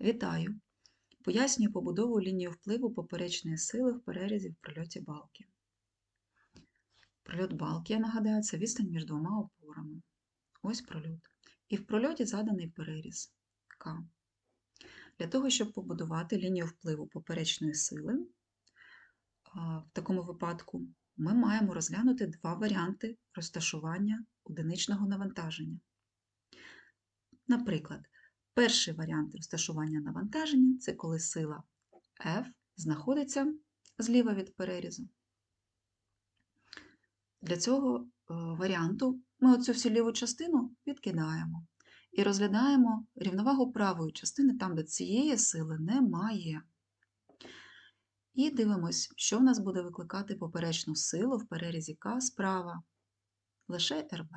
Вітаю! Пояснюю побудову лінії впливу поперечної сили в перерізі в прольоті балки. Прольот балки, я нагадаю, це відстань між двома опорами. Ось прольот. І в прольоті заданий переріз К. Для того, щоб побудувати лінію впливу поперечної сили, в такому випадку ми маємо розглянути два варіанти розташування одиничного навантаження. Наприклад, Перший варіант розташування навантаження це коли сила F знаходиться зліва від перерізу. Для цього е, варіанту ми оцю всю ліву частину відкидаємо і розглядаємо рівновагу правої частини там, де цієї сили немає. І дивимось, що в нас буде викликати поперечну силу в перерізі К справа, лише РБ.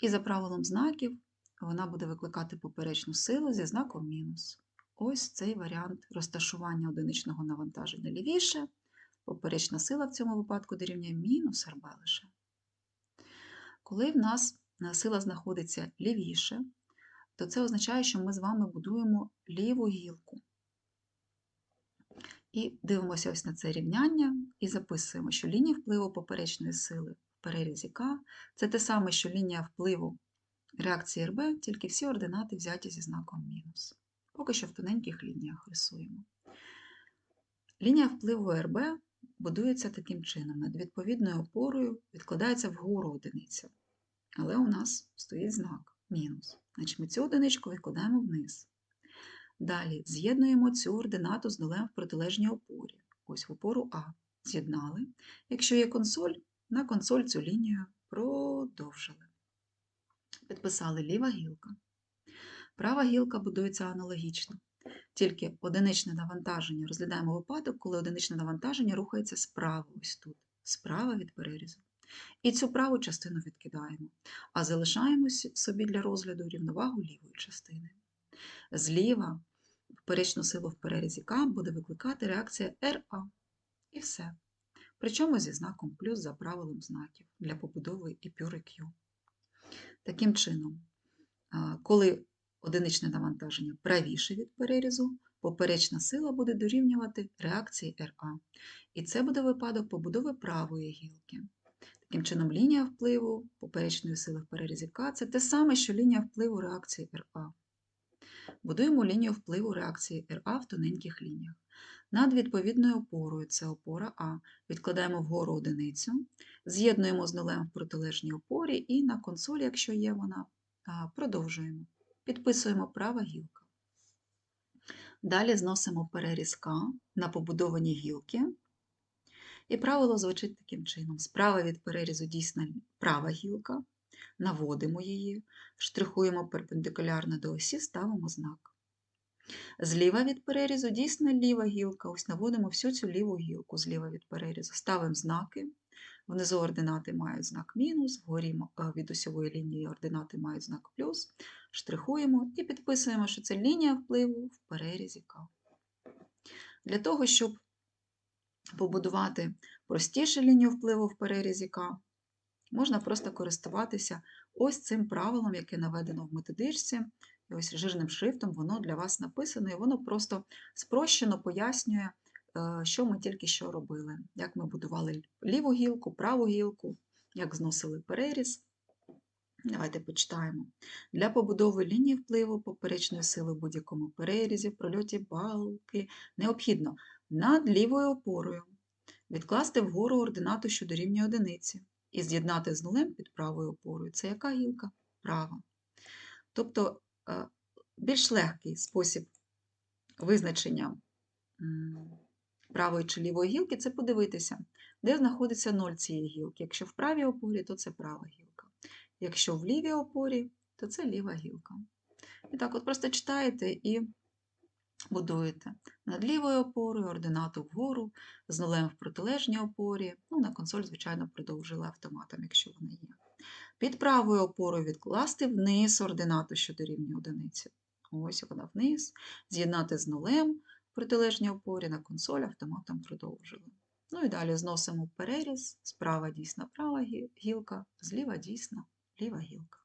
І за правилом знаків вона буде викликати поперечну силу зі знаком мінус. Ось цей варіант розташування одиничного навантаження лівіше. Поперечна сила в цьому випадку дорівнює мінус РБ лише. Коли в нас е, сила знаходиться лівіше, то це означає, що ми з вами будуємо ліву гілку. І дивимося ось на це рівняння і записуємо, що лінія впливу поперечної сили в перерізі К це те саме, що лінія впливу реакції РБ, тільки всі ординати взяті зі знаком мінус. Поки що в тоненьких лініях рисуємо. Лінія впливу РБ будується таким чином. Над відповідною опорою відкладається вгору одиниця. Але у нас стоїть знак мінус. Значить, ми цю одиничку відкладаємо вниз. Далі з'єднуємо цю ординату з нулем в протилежній опорі. Ось в опору А. З'єднали. Якщо є консоль, на консоль цю лінію продовжили підписали ліва гілка. Права гілка будується аналогічно, тільки одиничне навантаження розглядаємо випадок, коли одиничне навантаження рухається справа, ось тут, справа від перерізу. І цю праву частину відкидаємо, а залишаємо собі для розгляду рівновагу лівої частини. Зліва поперечну силу в перерізі К буде викликати реакція РА. І все. Причому зі знаком плюс за правилом знаків для побудови і Q. Таким чином, коли одиничне навантаження правіше від перерізу, поперечна сила буде дорівнювати реакції РА. І це буде випадок побудови правої гілки. Таким чином, лінія впливу поперечної сили в перерізі К це те саме, що лінія впливу реакції РА. Будуємо лінію впливу реакції РА в тоненьких лініях. Над відповідною опорою це опора А. Відкладаємо вгору одиницю, з'єднуємо з нулем в протилежній опорі і на консолі, якщо є вона, продовжуємо. Підписуємо права гілка. Далі зносимо переріз К на побудовані гілки. І правило звучить таким чином: справа від перерізу дійсна права гілка, наводимо її, штрихуємо перпендикулярно до осі, ставимо знак. Зліва від перерізу дійсно ліва гілка. Ось наводимо всю цю ліву гілку зліва від перерізу. Ставимо знаки. Внизу ординати мають знак мінус, вгорі е, від осьової лінії ординати мають знак плюс. Штрихуємо і підписуємо, що це лінія впливу в перерізі К. Для того, щоб побудувати простіше лінію впливу в перерізі К, можна просто користуватися ось цим правилом, яке наведено в методичці. І ось жирним шрифтом воно для вас написано, і воно просто спрощено пояснює, е, що ми тільки що робили, як ми будували ліву гілку, праву гілку, як зносили переріз. Давайте почитаємо. Для побудови лінії впливу поперечної сили в будь-якому перерізі, в прольоті балки необхідно над лівою опорою відкласти вгору ординату, що дорівнює одиниці, і з'єднати з нулем під правою опорою. Це яка гілка? Права. Тобто Е, більш легкий спосіб визначення правої чи лівої гілки це подивитися, де знаходиться ноль цієї гілки. Якщо в правій опорі, то це права гілка. Якщо в лівій опорі, то це ліва гілка. І так, от просто читаєте і будуєте над лівою опорою, ординату вгору, з нулем в протилежній опорі. Ну, На консоль, звичайно, продовжили автоматом, якщо вона є. Під правою опорою відкласти вниз ординату, що дорівнює одиниці. Ось вона вниз, з'єднати з нулем в протилежній опорі на консоль автоматом продовжили. Ну і далі зносимо переріз, справа дійсна права гілка, зліва дійсна ліва гілка.